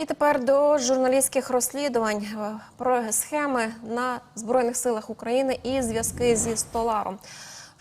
І тепер до журналістських розслідувань е, про схеми на збройних силах України і зв'язки зі столаром.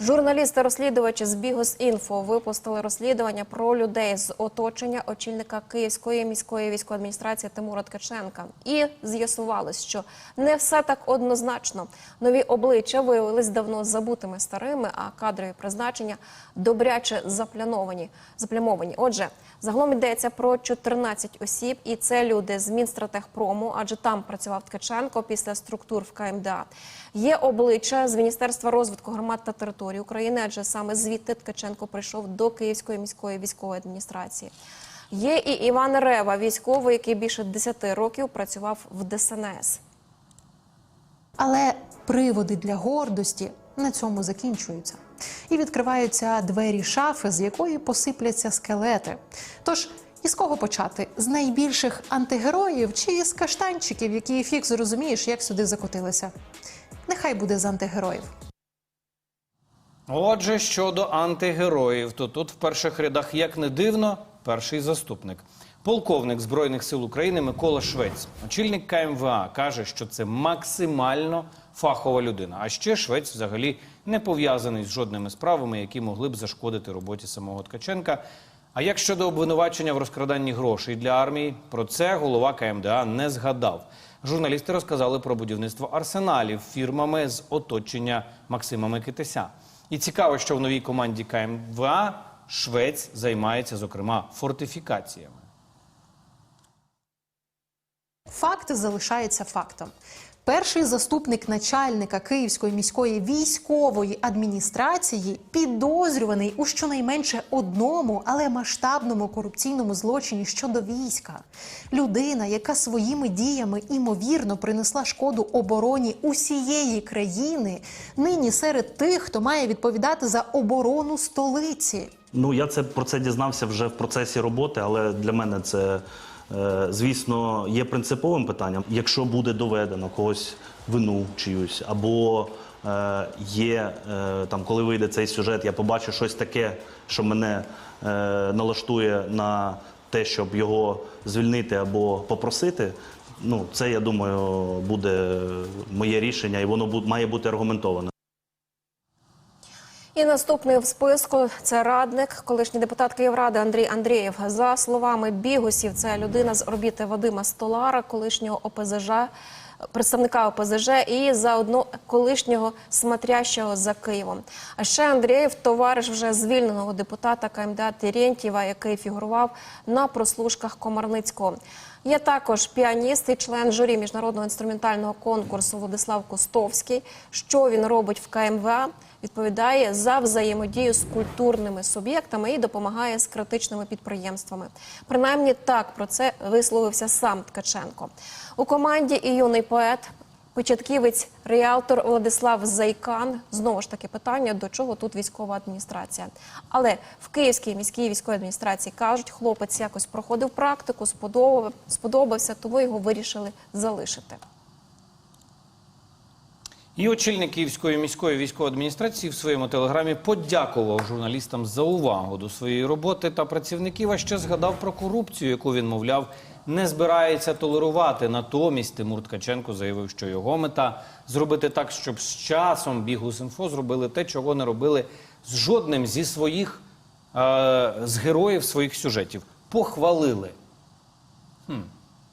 Журналісти-розслідувачі з Бігос.Інфо випустили розслідування про людей з оточення очільника Київської міської військової адміністрації Тимура Ткаченка. І з'ясувалось, що не все так однозначно. Нові обличчя виявились давно забутими старими, а кадрові призначення добряче запляновані. заплямовані. Отже, загалом йдеться про 14 осіб, і це люди з Мінстратегпрому, адже там працював Ткаченко після структур в КМДА. Є обличчя з Міністерства розвитку громад та територій України, адже саме звідти Ткаченко прийшов до Київської міської військової адміністрації. Є і Іван Рева, військовий, який більше 10 років працював в ДСНС. Але приводи для гордості на цьому закінчуються. І відкриваються двері шафи, з якої посипляться скелети. Тож, із кого почати? З найбільших антигероїв чи з каштанчиків, які фік зрозумієш, як сюди закотилися? Нехай буде з антигероїв. Отже, щодо антигероїв, то тут в перших рядах, як не дивно, перший заступник. Полковник Збройних сил України Микола Швець, очільник КМВА, каже, що це максимально фахова людина. А ще Швець взагалі не пов'язаний з жодними справами, які могли б зашкодити роботі самого Ткаченка. А як щодо обвинувачення в розкраданні грошей для армії, про це голова КМДА не згадав. Журналісти розказали про будівництво арсеналів фірмами з оточення Максима Микитися. І цікаво, що в новій команді КМВА Швець займається, зокрема, фортифікаціями. Факт залишається фактом. Перший заступник начальника Київської міської військової адміністрації підозрюваний у щонайменше одному, але масштабному корупційному злочині щодо війська. Людина, яка своїми діями імовірно принесла шкоду обороні усієї країни, нині серед тих, хто має відповідати за оборону столиці. Ну, я це про це дізнався вже в процесі роботи, але для мене це, звісно, є принциповим питанням. Якщо буде доведено когось вину чиюсь, або е, є е, там, коли вийде цей сюжет, я побачу щось таке, що мене е, налаштує на те, щоб його звільнити або попросити. Ну, це я думаю буде моє рішення, і воно має бути аргументоване. І наступний в списку це радник, колишній депутат Київради Андрій Андрієв. За словами бігусів, це людина з орбіти Вадима Столара, колишнього ОПЗЖ, представника ОПЗЖ і заодно колишнього смотрящого за Києвом. А ще Андрієв товариш вже звільненого депутата КМДА Терентьєва, який фігурував на прослушках Комарницького. Є також піаніст і член журі міжнародного інструментального конкурсу Владислав Костовський. Що він робить в КМВА? Відповідає за взаємодію з культурними суб'єктами і допомагає з критичними підприємствами. Принаймні так про це висловився сам Ткаченко. У команді і юний поет. Початківець реалтор Владислав Зайкан. Знову ж таки питання, до чого тут військова адміністрація. Але в Київській міській військовій адміністрації кажуть, хлопець якось проходив практику, сподобався, тому його вирішили залишити. І очільник Київської міської військової адміністрації в своєму телеграмі подякував журналістам за увагу до своєї роботи та працівників. А ще згадав про корупцію, яку він, мовляв, не збирається толерувати. Натомість Тимур Ткаченко заявив, що його мета зробити так, щоб з часом Бігус.Інфо зробили те, чого не робили з жодним зі своїх е, з героїв своїх сюжетів. Похвалили. Хм.